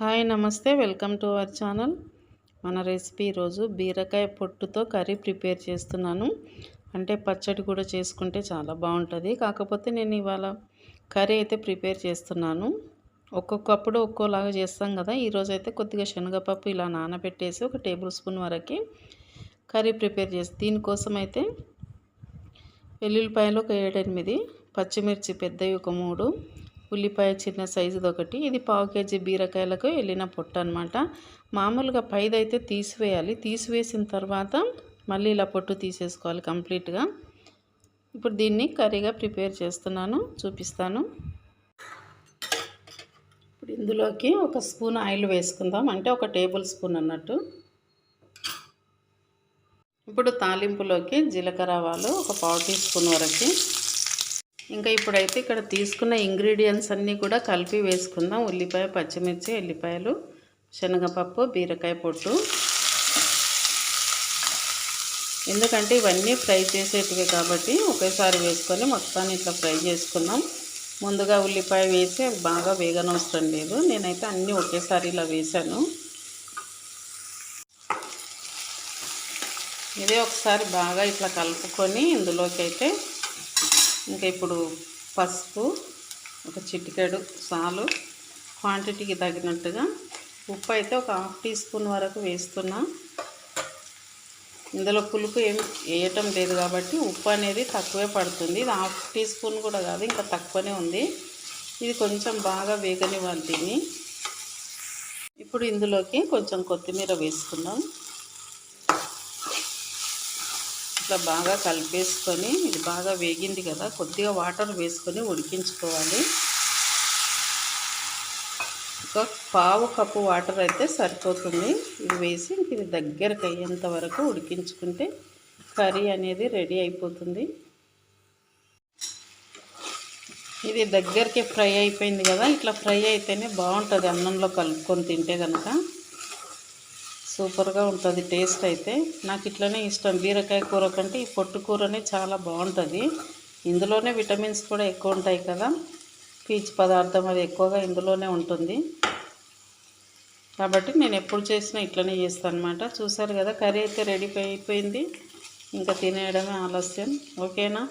Hi నమస్తే. Welcome to our channel. మన recipe ఈరోజు బీరకాయ పొట్టుతో కర్రీ ప్రిపేర్ చేస్తున్నాను. అంటే పచ్చడి కూడా చేసుకుంటే చాలా బాగుంటుంది. కాకపోతే నేను ఇవాళ కర్రీ అయితే ప్రిపేర్ చేస్తున్నాను. ఒక్కొక్కప్పుడు ఒక్కోలాగా చేస్తాం కదా. ఈరోజు అయితే కొద్దిగా శనగపప్పు ఇలా నానబెట్టేసి ఒక టేబుల్ స్పూన్ వరకు కర్రీ ప్రిపేర్ చేసి దీనికోసం అయితే వెల్లుల్లిపాయలు ఒక ఏడెనిమిది పచ్చిమిర్చి పెద్దవి ఒక మూడు ఉల్లిపాయ చిన్న సైజుది ఒకటి ఇది పావు కేజీ బీరకాయలకు వెళ్ళిన పొట్టు అనమాట మామూలుగా పైదైతే తీసివేయాలి. తీసివేసిన తర్వాత మళ్ళీ ఇలా పొట్టు తీసేసుకోవాలి కంప్లీట్గా. ఇప్పుడు దీన్ని కర్రీగా ప్రిపేర్ చేస్తున్నాను చూపిస్తాను. ఇప్పుడు ఇందులోకి ఒక స్పూన్ ఆయిల్ వేసుకుందాం అంటే ఒక టేబుల్ స్పూన్ అన్నట్టు. ఇప్పుడు తాలింపులోకి జీలకర్ర ఆవాలు ఒక పావు టీ స్పూన్ వరకు. ఇంకా ఇప్పుడైతే ఇక్కడ తీసుకున్న ఇంగ్రీడియంట్స్ అన్నీ కూడా కలిపి వేసుకుందాం. ఉల్లిపాయ పచ్చిమిర్చి ఎల్లిపాయలు శనగపప్పు బీరకాయ పొట్టు. ఎందుకంటే ఇవన్నీ ఫ్రై చేసేటివి కాబట్టి ఒకేసారి వేసుకొని మొత్తాన్ని ఇట్లా ఫ్రై చేసుకుందాం. ముందుగా ఉల్లిపాయ వేసి అవి బాగా వేగనవసరం లేదు. నేనైతే అన్నీ ఒకేసారి ఇలా వేసాను ఇదే ఒకసారి బాగా ఇట్లా కలుపుకొని ఇందులోకి అయితే ఇంకా ఇప్పుడు పసుపు ఒక చిటికెడు సాలు. క్వాంటిటీకి తగినట్టుగా ఉప్పు అయితే ఒక హాఫ్ టీ స్పూన్ వరకు వేస్తున్నా. ఇందులో పులుపు ఏం వేయటం లేదు కాబట్టి ఉప్పు అనేది తక్కువే పడుతుంది. ఇది హాఫ్ టీ స్పూన్ కూడా కాదు ఇంకా తక్కువనే ఉంది. ఇది కొంచెం బాగా వేగనివ్వాలి దీన్ని. ఇప్పుడు ఇందులోకి కొంచెం కొత్తిమీర వేసుకుందాం. ఇట్లా బాగా కలిపేసుకొని ఇది బాగా వేగింది కదా కొద్దిగా వాటర్ వేసుకొని ఉడికించుకోవాలి. ఒక పావు కప్పు వాటర్ అయితే సరిపోతుంది. ఇది వేసి ఇది దగ్గరకు అయ్యేంత వరకు ఉడికించుకుంటే కర్రీ అనేది రెడీ అయిపోతుంది. ఇది దగ్గరికి ఫ్రై అయిపోయింది కదా ఇట్లా ఫ్రై అయితేనే బాగుంటుంది అన్నంలో కలుపుకొని తింటే కనుక సూపర్గా ఉంటుంది టేస్ట్ అయితే. నాకు ఇట్లనే ఇష్టం. బీరకాయ కూర కంటే ఈ పొట్టు కూరనే చాలా బాగుంటుంది. ఇందులోనే విటమిన్స్ కూడా ఎక్కువ ఉంటాయి కదా. పీచు పదార్థం అది ఎక్కువగా ఇందులోనే ఉంటుంది. కాబట్టి నేను ఎప్పుడు చేసినా ఇట్లనే చేస్తాను అనమాట చూసారు కదా కర్రీ అయితే రెడీ అయిపోయింది. ఇంకా తినేయడమే ఆలస్యం. ఓకేనా?